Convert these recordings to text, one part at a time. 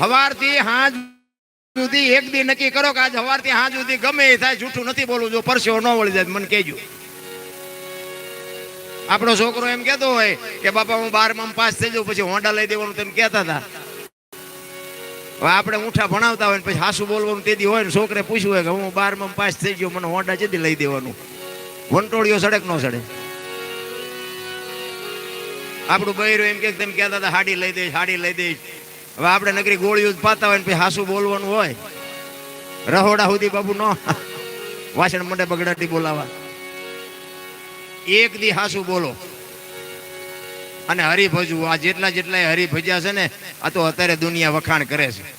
હવારથી હાજ સુધી એક દી નક્કી કરો કે આજ હવારથી હાજ સુધી ગમે એ થાય, જૂઠું નથી બોલવું. જો પરસેવો ન વળી જાય મને કહેજો. આપણો છોકરો એમ કહેતો હોય કે, બાપા, હું બારમાં પાસ થઈ જાઉં, પછી હોન્ડા લઈ દેવાનું તેમ કહેતા હતા. આપણે ઊંઠા ભણાવતા હોય ને પછી હાસુ બોલવાનું તેથી હોય ને છોકરે પૂછ્યું હોય કે, હું બારમાં પાસ થઈ ગયો, મને હોન્ડા જેથી લઈ દેવાનું? વંટોળીઓ સડક નો સડે? આપણું બૈરું એમ કે તેમ કહેતા હતા, હાડી લઈ દઈશ હાડી લઈ દઈશ હવે આપણે નગરી ગોળીઓ પાતા હોય ને પછી હાસુ બોલવાનું હોય. રહોડા સુધી બાબુ નો. વાસણ મંડે બગડાટી બોલાવા. એક દી હાસુ બોલો. અને હરિભજવું, આ જેટલા જેટલા હરિભજ્યા છે ને, આ તો અત્યારે દુનિયા વખાણ કરે છે.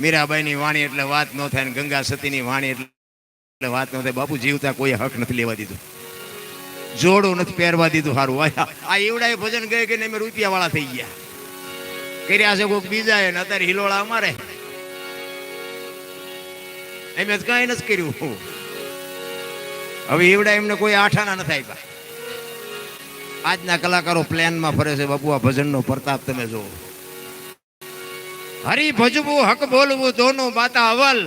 મીરાબાઈની વાણી એટલે વાત ન થાય ને ગંગા સતીની વાણી એટલે વાત ન થાય. બાપુ જીવતા કોઈ હક નથી લેવા દીધું. જોડું નથી પહેરવા દીધું સારું આ એવડાએ ભજન ગયે કે અમે રૂપિયા વાળા થઈ ગયા. કર્યા છે કોઈક બીજા ને અત્યારે હિલોળા અમારે. એમ કઈ નથી કર્યું. હવે એવડા એમને કોઈ આઠાના નથી આપ્યા. આજના કલાકારો પ્લેનમાં ફરે છે બાપુ આ ભજનનો પ્રતાપ તમે જુઓ. હરી ભજવું, હક બોલવું, દોનું માતા અવલ.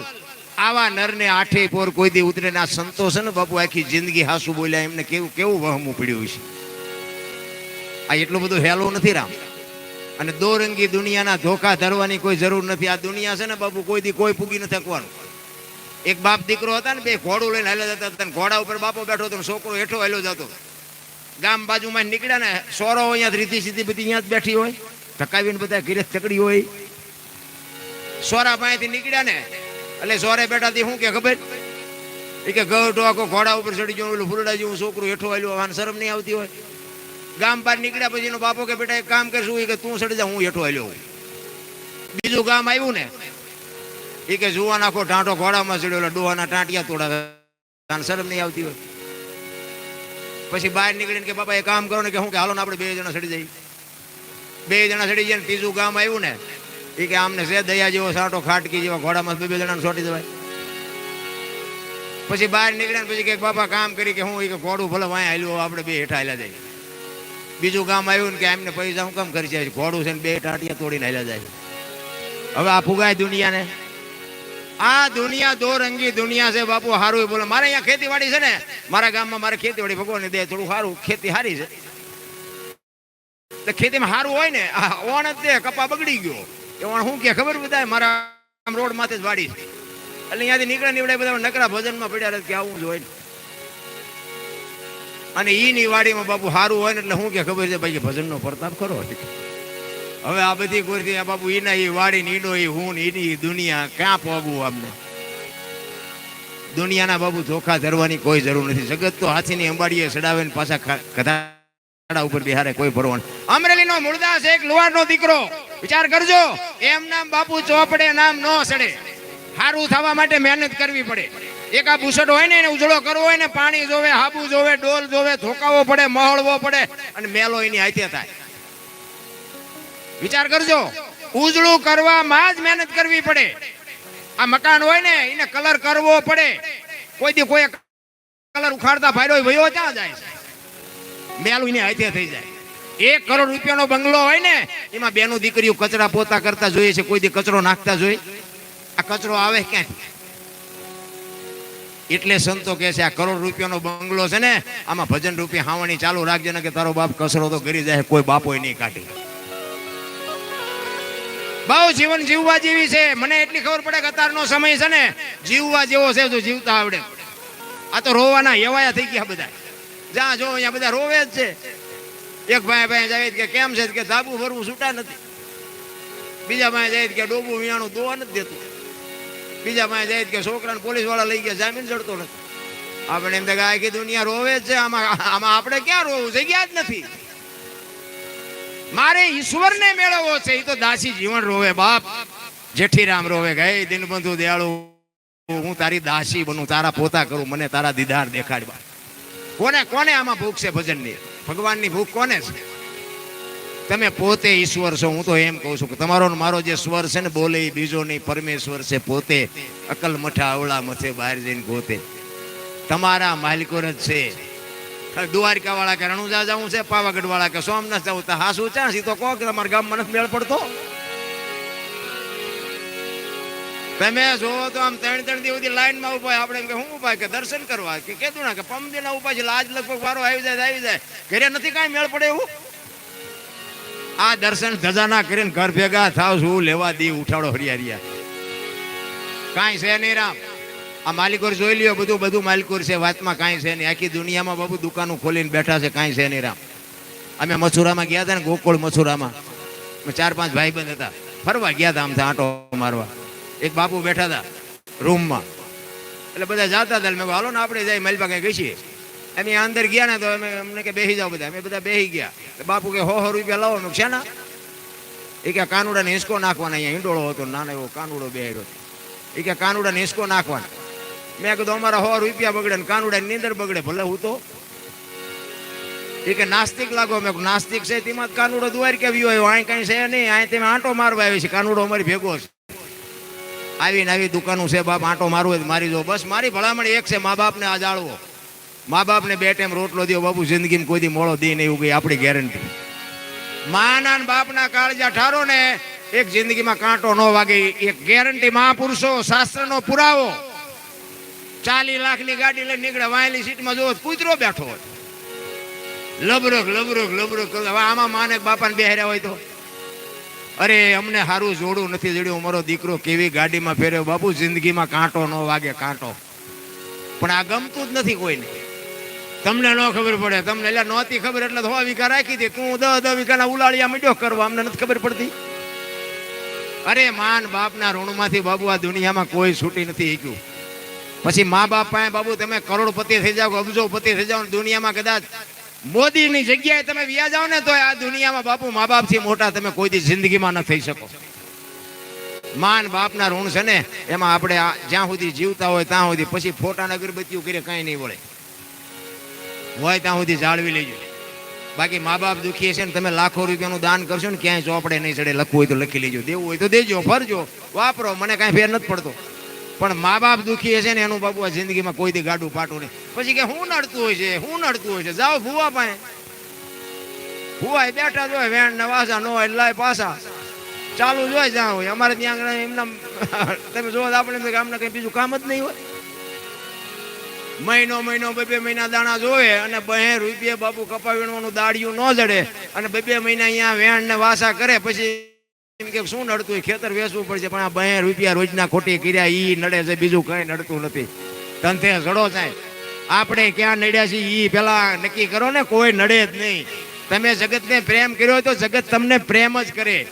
આવા નરને આઠે પોર કોઈ દી ઉતરે ના સંતોષ ને બાપુ આખી જિંદગી હાસુ બોલ્યા, એમને કેવું કેવું વહમું પડ્યું છે આ એટલું બધું હેલું નથી રામ. અને દોરંગી દુનિયાના ધોકા ધરવાની કોઈ જરૂર નથી. આ દુનિયા છે ને બાપુ, કોઈ દી કોઈ પૂગી નથી થકવાનું એક બાપ દીકરો હતા ને, બે ઘોડું લઈને હાલ્યા જતા હતા ઘોડા ઉપર બાપો બેઠો હતો છોકરો હેઠો હાલ્યો જતો ગામ બાજુમાં નીકળ્યા ને, સોરો અહીંયા રીતિ સીધી બધી અહીંયા જ બેઠી હોય ધકાવીને બધા ઘીરે ચકડી હોય. સોરા પાસેથી નીકળ્યા ને, એટલે સોરે બેઠા થી શું કે ખબર? એ કે ગઢો ટોકો ઘોડા ઉપર ચડી ગયો ઓલું ફૂલડા જેવું છોકરું હેઠો આવ્યું આને શરમ નહીં આવતી હોય. ગામ બહાર નીકળ્યા પછી એનો બાપો કે, બેટા, એક કામ કરશું. એ કે, તું ચડી જા, હું હેઠો આવ્યો બીજું ગામ આવ્યું ને એ કે, જુવાન આખો ટાંટો ઘોડામાં ચડ્યો એટલે ડોહાના ટાંટિયા તોડાવે. આને શરમ નહીં આવતી હોય. પછી બહાર નીકળીને કે, બાપા એ કામ કરો. ને કે, હું કે, હાલો ને આપણે બે જણા ચડી જઈએ. બે જણા ચડી જાય ને ત્રીજું ગામ આવ્યું ને એ કે, આમને છે દયા જેવો સાંટો ખાટકી જેવા ઘોડામાં બે બે જણાને છોટી દેવાય. પછી બહાર નીકળ્યા ને પછી કે, બાપા, કામ કરી કે હું ઈ કે ઘોડું ભલે વાંય હાલ્યું, આપણે બે હેઠા હાલ્યા જાય. બીજું ગામ આવ્યું ને કે એમને પૈસા હું કેમ કરી જાય? ઘોડું છે ને બે ટાંટિયા તોડીને હાલ્યા જાય. હવે આ ફુગાય દુનિયાને. આ દુનિયા દો રંગી દુનિયા છે બાપુ સારું બોલે. મારે અહીંયા ખેતીવાડી છે ને. મારા ગામમાં મારે ખેતીવાડી ભગવાન દે થોડું સારું ખેતી સારી છે. એટલે ખેતીમાં સારું હોય ને, આ ઓણ જ દે, કપા બગડી ગયો. એ ઓણ શું કે ખબર બધા? મારા રોડ માથે જ વાડી છે. એટલે અહીંયાથી નીકળે નીકળે બધા નકરા ભજનમાં પડ્યા કે આવું જ હોય ને. અને ઈની વાડીમાં બાપુ સારું હોય ને એટલે શું કે ખબર છે, ભાઈ ભજનનો પ્રતાપ ખરો હવે આ બધી ગોરથી બાપુ ઈના ઈ વાડી ને ઈનો હું ને ઈની દુનિયા ક્યાં પોગવું અમને દુનિયાના બાબુ ધોખા ધરવાની કોઈ જરૂર નથી. જગત તો હાથીની અંબાડીએ ચડાવે ને પાછા કથા ઉપર બિહારે કોઈ ભરવાનું અમરેલીનો મૂળદાસ એક લુવારનો દીકરો. વિચાર કરજો, એમ નામ બાપુ ચોપડે નામ નો સડે સારું થવા માટે મહેનત કરવી પડે. એક આ બુસટ હોય ને એને ઉજળો કરવો હોય ને પાણી જોવે, હાબુ જોવે, ડોલ જોવે, ધોકાવો પડે, મહળવો પડે અને મેલો એની હાથે થાય. વિચાર કરજો, ઉજળું કરવામાં જ મહેનત કરવી પડે. આ મકાન હોય ને, એને કલર કરવો પડે. કોઈ દી કોઈ કલર ઉખાડતા ફાયદો ભયો ક્યાં જાય? મેલ એને હાથે થઈ જાય. એક કરોડ રૂપિયાનો બંગલો હોય ને, એમાં બેનું દીકરીઓ કચરા પોતા કરતા જોઈએ છે, કોઈ દી કચરો નાખતા જોઈએ. આ કચરો આવે ક્યાંથી એટલે સંતો કહે છે, આ કરોડ રૂપિયાનો બંગલો છે ને, આમાં ભજન રૂપી હાવણી ચાલુ રાખજે ને કે તારો બાપ કસરો તો કરી જાય, કોઈ બાપો નહીં કાઢી. બહુ જીવન જીવવા જેવી છે. મને એટલી ખબર પડે કે અત્યારનો સમય છે ને, જીવવા જેવો છે તો જીવતા આવડે. આ તો રોવાના એવાયા થઈ ગયા બધા. જ્યાં જો, અહીંયા બધા રોવે જ છે. એક ભાઈ ભાઈ જાય કે, કેમ છે? કે, ધાબુ ફરવું છૂટા નથી. બીજા ભાઈ જાય કે, ડોબું વિયાણું દોવા નથી દેતું. બીજા પાસે જાય કે છોકરાને પોલીસવાળા લઈ ગયા, જામીન જડતો નથી. આપણે એમ થાય કે દુનિયા રોવે છે, આમાં આમાં આપણે ક્યાં રોવું? જગ્યા જ નથી. મારે ઈશ્વરને મેળવવો છે એ તો દાસી જીવન રોવે, બાપ. જેઠીરામ રોવે ગઈ દિનબંધુ દયાળુ, હું તારી દાસી બનું, તારા પોતા કરું, મને તારા દીદાર દેખાડવા કોને કોને આમાં ભૂખ છે ભજનની? ભગવાનની ભૂખ કોને છે? તમે પોતે ઈશ્વર છો, હું તો એમ કહું છું કે તમારો મારો જે સ્વર છે ને, બોલે બીજો નહીં, પરમેશ્વર છે પોતે. અકલ મઠા અવળા મથે બહાર જઈને પોતે તમારા માલિકો જ છે. દ્વારકા વાળા કે રણુજા જવું છે પાવાગઢ વાળા કે સોમનાથ જવું, તો હા ચા સી તો કહો કે તમારા ગામમાં નથી મેળ પડતો. તમે જોવો તો આમ ત્રણ ત્રણ દિવસ લાઈનમાં ઊભા આપણે એમ કે શું ઊભા કે દર્શન કરવા? કે કીધું ના કે પમદીના ઊભા છે, લાજ લગભગ વારો આવી જાય આવી જાય. ઘરે નથી કાંઈ મેળ પડે એવું? આ દર્શન ધજાના કરીને ઘર ભેગા થાવ શું લેવા દી, ઉઠાડો હરિયારિયા કાંઈ છે નહીં રામ. આ માલિકોર જોઈ લ્યો, બધું બધું માલિકોર છે, વાતમાં કાંઈ છે નહીં. આખી દુનિયામાં બાબુ દુકાનો ખોલીને બેઠા છે, કાંઈ છે નહીં રામ. અમે મથુરામાં ગયા હતા ને, ગોકુળ મથુરામાં. ચાર પાંચ ભાઈબંધ હતા. ફરવા ગયા હતા આમથી આંટો મારવા. એક બાપુ બેઠા હતા રૂમમાં. એટલે બધા જાતા હતા મેં હાલો ને આપણે જાય મલબા કંઈ ગઈ અમે અંદર ગયા ને તો અમે અમને કે બેસી જાઓ બધા. અમે બધા બેસી ગયા. બાપુ કે હો હો રૂપિયા લાવો. કીધું, શેના? એ કે કાનુડાને હિંચકો નાખવાના. અહીંયા હિંડોળો હતો નાનો એવો કાનુડો બેહેરો એ કે કાનુડાને હિંચકો નાખવાના. મેં કીધું અમારા હો રૂપિયા બગડે ને કાનુડાની નીંદર બગડે ભલે હું તો. એ કે નાસ્તિક લાગો. મેં નાસ્તિક છે તેમાં કાનુડો દુવાર કે આવ્યો હોય અહીં કઈ છે નહીં. અહીં તમે આંટો મારવા આવી છે. કાનુડો અમારી ભેગો છે. આવીને આવી દુકાનું છે બાપ આંટો મારવો મારી જો. બસ મારી ભલામણ એક છે મા બાપને આ જાળવો. મા બાપને બે ટાઈમ રોટલો દો બાપુ જિંદગીમાં કોઈ દી મોળો દે નહીં, એવું આપણી ગેરંટી માના બાપ બાપના કાળજા ઠારો ને, એક જિંદગીમાં કાંટો ન વાગે, એક ગેરંટી મહાપુરુષો, શાસ્ત્રનો પુરાવો. ચાલી લાખની ગાડી લઈને નીકળે, વાયેલી સીટમાં જોવો કૂતરો બેઠો હોય. લબરક લબરક લબરક આમાં માને બાપા બાપાને બેહર્યા હોય તો? અરે, અમને સારું જોડું નથી જોડ્યું, મારો દીકરો કેવી ગાડીમાં ફેર્યો. બાપુ, જિંદગીમાં કાંટો ન વાગે, કાંટો. પણ આ ગમતું જ નથી કોઈને. તમને ન ખબર પડે, તમને એટલે નહોતી ખબર એટલે હવા વીઘા રાખી દે. તું દહ દસ વીઘાના ઉલાળિયા મીડ્યો કરવા, અમને નથી ખબર પડતી. અરે, માન બાપના ઋણમાંથી બાબુ, આ દુનિયામાં કોઈ છૂટી નથી શીખ્યું પછી મા બાપ પાસે, બાબુ, તમે કરોડપતિ થઈ જાઓ અબજોપતિ થઈ જાઓ દુનિયામાં કદાચ મોદીની જગ્યાએ તમે વ્યા જાઓ ને તો આ દુનિયામાં બાપુ, મા બાપથી મોટા તમે કોઈ દી જિંદગીમાં ન થઈ શકો. માન બાપના ઋણ છે ને, એમાં આપણે જ્યાં સુધી જીવતા હોય ત્યાં સુધી, પછી ફોટા અગરબત્તીઓ કરે કાંઈ નહીં વળે. હોય ત્યાં સુધી જાળવી લેજો. બાકી મા બાપ દુખી છે ને તમે લાખો રૂપિયાનું દાન કરશો ને ક્યાંય ચોપડે નહીં ચડે, લખવું હોય તો લખી લેજો. દેવું હોય તો દેજો, ફરજો. વાપરો, મને કાંઈ ફેર નથી પડતો. પણ મા બાપ દુખીએ હશે ને એનું આ જિંદગીમાં કોઈથી ગાડું પાટું નહીં. પછી કે હું નડતું હોય છે, હું નડતું હોય છે? જાઓ ભૂવા પાસે. ભૂવાય બેઠા જ હોય, વેણ ને વાસા નો હોય, લાય પાસા. ચાલુ જોય જ્યાં હોય. અમારે ત્યાં આગળ એમના, તમે જોવો આપણે આમને કંઈ બીજું કામ જ નહીં હોય. મહિનો મહિનો, બે બે મહિના દાણા જોવે અને બે રૂપિયા બાપુ કપા વીણવાનું દાડિયું ન જડે અને બે બે મહિના અહીંયા વેણ ને વાસા કરે, પછી એમ કે શું નડતું? હોય ખેતર વેચવું પડશે, પણ આ બે રૂપિયા રોજના ખોટી કર્યા, ઈ નડે છે, બીજું કઈ નડતું નથી. તંતે જડો થાય. આપણે ક્યાં નડ્યા છીએ, ઈ પેલા નક્કી કરો ને, કોઈ નડે જ નહીં. તમે જગતને પ્રેમ કર્યો તો જગત તમને પ્રેમ જ કરે.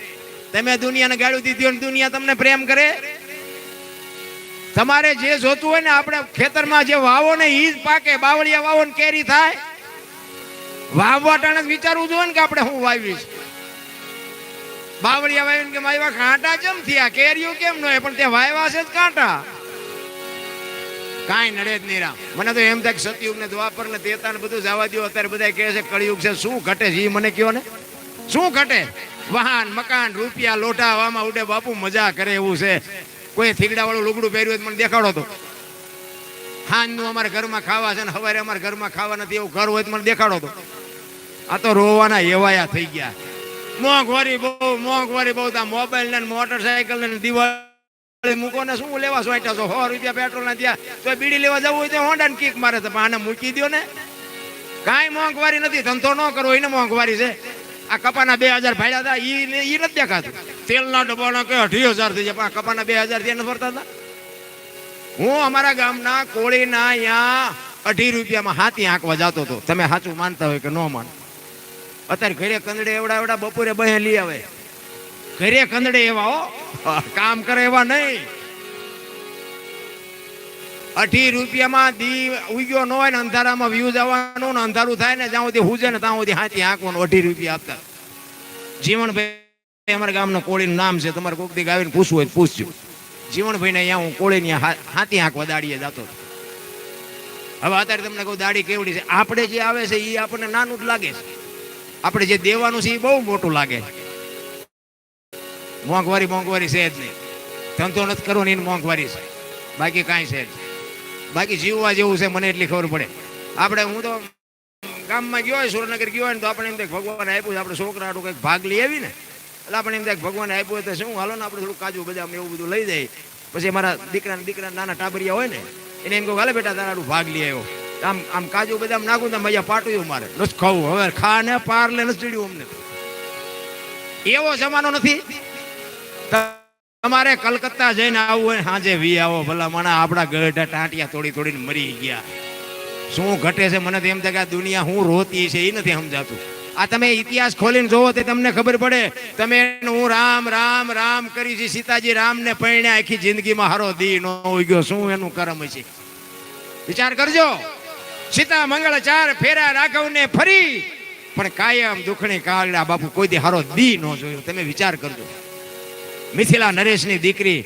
તમે દુનિયાને ગાળું દીધી દુનિયા તમને પ્રેમ કરે. તમારે જે જોતું હોય ને આપણે ખેતરમાં જે વાવો ને ઈ જ પાકે, બાવળિયા વાવો ને કેરી થાય. વાવવા ટાણે વિચારવું જોઈએ કે આપણે શું વાવીશ બાવળિયા વાવીને કે મારી કાંટા કેમ થયા? કેરીઓ કેમ ન પણ તે વાવ્યા છે જ કાંટા. કાંઈ નડે જ નહીં રામ. મને તો એમ થાય સતયુગ ને દ્વાપર ને તેતા ને બધું જવા દો અત્યારે બધા કહે છે, કળિયુગ છે, શું ઘટે છે? એ મને કયો ને? શું ઘટે? વાહન, મકાન, રૂપિયા, લોટા, વામાં ઉડે, બાપુ મજા કરે એવું છે. કોઈ થીગડા વાળું લુગડું પહેર્યું મને દેખાડો તો. હાંજનું અમારે ઘરમાં ખાવા છે ને સવારે અમારે ઘરમાં ખાવા નથી, એવું ઘર હોય તો મને દેખાડો તો. આ તો રોવાના એવાયા થઈ ગયા. મોંઘવારી બહુ મોંઘવારી બહુ તા મોબાઈલ ને મોટરસાયકલ ને દિવાળી મૂકો ને શું લેવા સોંટ્યા છો? સો રૂપિયા પેટ્રોલ ના ત્યાં. તો બીડી લેવા જવું હોય તો હોન્ડા ને કિક મારે તો આને મૂકી દો ને. કાંઈ મોંઘવારી નથી, ધંધો ન કરવો એને મોંઘવારી છે. આ કપાના બે હજાર ભાડ્યા હતા એ નથી દેખાતું. તેલના ડબ્બાના કે અઢી હજાર થઈ જાય. પણ કપાના બે હજાર ત્યાં ફરતા હતા. હું અમારા ગામના કોળીના અહીંયા અઢી રૂપિયામાં હાથી હાંકવા જતો હતો. તમે સાચું માનતા હોય કે ન માન. અત્યારે ઘરે કંદડે એવડા એવડા બપોરે બહે લઈ આવે. ઘરે કંદડે એવા હો. કામ કરે એવા નહીં. અઢી રૂપિયામાં દી ઉગ્યો ન હોય ને અંધારામાં વ્યૂઝ આવવાનું ને અંધારું થાય ને જ્યાં સુધી હુજે ને ત્યાં સુધી હાથી હાંકવાનું અઢી રૂપિયા આપતા. જીવનભાઈ અમારા ગામના કોળીનું નામ છે. તમારે કોક દી આવીને પૂછવું હોય પૂછજો. જીવનભાઈને અહીંયા હું કોળીની હાથી હાંકવા દાડીએ જતો હવે અત્યારે તમને કહું, દાડી કેવડી છે? આપણે જે આવે છે એ આપણને નાનું જ લાગે છે. આપણે જે દેવાનું છે એ બહુ મોટું લાગે મોંઘવારી મોંઘવારી છે જ નહીં. ધંધો નથી કરવો એની મોંઘવારી છે. બાકી કાંઈ છે. બાકી જીવવા જેવું છે, મને એટલી ખબર પડે. આપણે હું તો ગામમાં ગયો હોય, સુરેન્દ્રનગર ગયો હોય ને તો આપણે એમ ભગવાન આપ્યું છે. આપણે છોકરા હાટું કંઈક ભાગ લઈ આવી ને. એટલે આપણે એમ થાય ભગવાન આપ્યું તો શું? હાલો ને આપણે થોડું કાજુ, બદામ એવું બધું લઈ જાય. પછી મારા દીકરા દીકરા નાના ટાબરિયા હોય ને, એને એમ કહું હાલે બેટા, તારા ભાગ લઈ આવ્યો. આમ આમ કાજુ, બદામ નાખું તો મજા પાટું મારે. નથી ખાવું. હવે ખા ને પાર લે નથી ચડ્યું અમને. એવો જમાનો નથી. તમારે કલકત્તા જઈને આવવું હોય સાંજે વી આવો, ભલા મને આપણા ગઢા ટાંટિયા તોડી તોડીને મરી ગયા. શું ઘટે છે? મને તો એમ થાય કે દુનિયા હું રોતી છે એ નથી સમજાતું. આ તમે ઇતિહાસ ખોલીને જોવો તે તમને ખબર પડે. તમે હું રામ રામ રામ કરી છે સીતાજી રામને પરણ્યા આખી જિંદગીમાં હારો દી નો ઉગ્યો. શું એનું કરમ છે? વિચાર કરજો. સીતા મંગળ ચાર ફેરા રાઘવને ફરી, પણ કાયમ દુખણી કાગડા બાપુ કોઈ દી હારો દી નો જોયો. તમે વિચાર કરજો. મિથિલા નરેશની દીકરી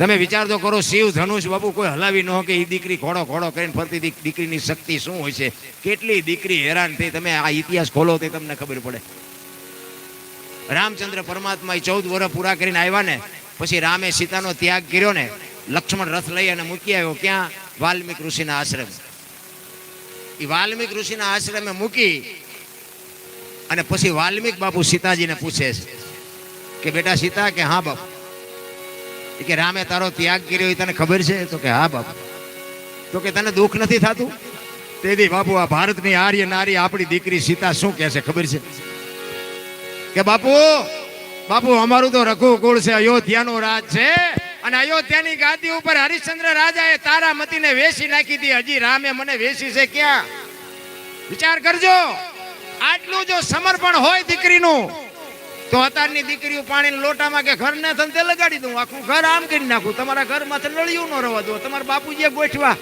તમે વિચાર તો કરો, શિવ, ધનુષ, બાપુ, કોઈ હલાવી ન કે એ દીકરી ઘોડો ઘોડો કરીને ફરતી દીકરીની શક્તિ શું હોય છે? કેટલી દીકરી હેરાન થઈ, તમે આ ઇતિહાસ ખોલો તે તમને ખબર પડે. રામચંદ્ર પરમાત્મા એ ચૌદ વર્ષ પૂરા કરીને આવ્યા ને, પછી રામે સીતાનો ત્યાગ કર્યો ને, લક્ષ્મણ રથ લઈ અને મૂકી આવ્યો. ક્યાં? વાલ્મિક ઋષિના આશ્રમ. એ વાલ્મીક ઋષિના આશ્રમે મૂકી અને પછી વાલ્મિક બાપુ સીતાજીને પૂછે છે કે બેટા સીતા કે હા બાપુ એ કે રામે તારો ત્યાગ કર્યો એ તને ખબર છે? તો કે હા બાપુ. તો કે તને દુઃખ નથી થતું? તેથી બાપુ આ ભારતની આર્ય નારી આપણી દીકરી સીતા શું કહે છે ખબર છે? કે બાપુ બાપુ અમારું તો રઘુકુળ છે, અયોધ્યાનો રાજ છે અને અયોધ્યાની ગાદી ઉપર હરિશ્ચંદ્ર રાજાએ તારામતીને વેસી નાખી હતી. હજી રામે મને વેસી છે ક્યાં? વિચાર કરજો. આટલું જો સમર્પણ હોય દીકરીનું તો અત્યારની દીકરીઓ પાણી લોટામાં કે ઘરને ધંધે લગાડી દઉં. આખું ઘર આમ કરી નાખું. તમારા ઘર ઘરમાં નળિયું ન રવા દો. તમારા બાપુજીએ ગોઠવા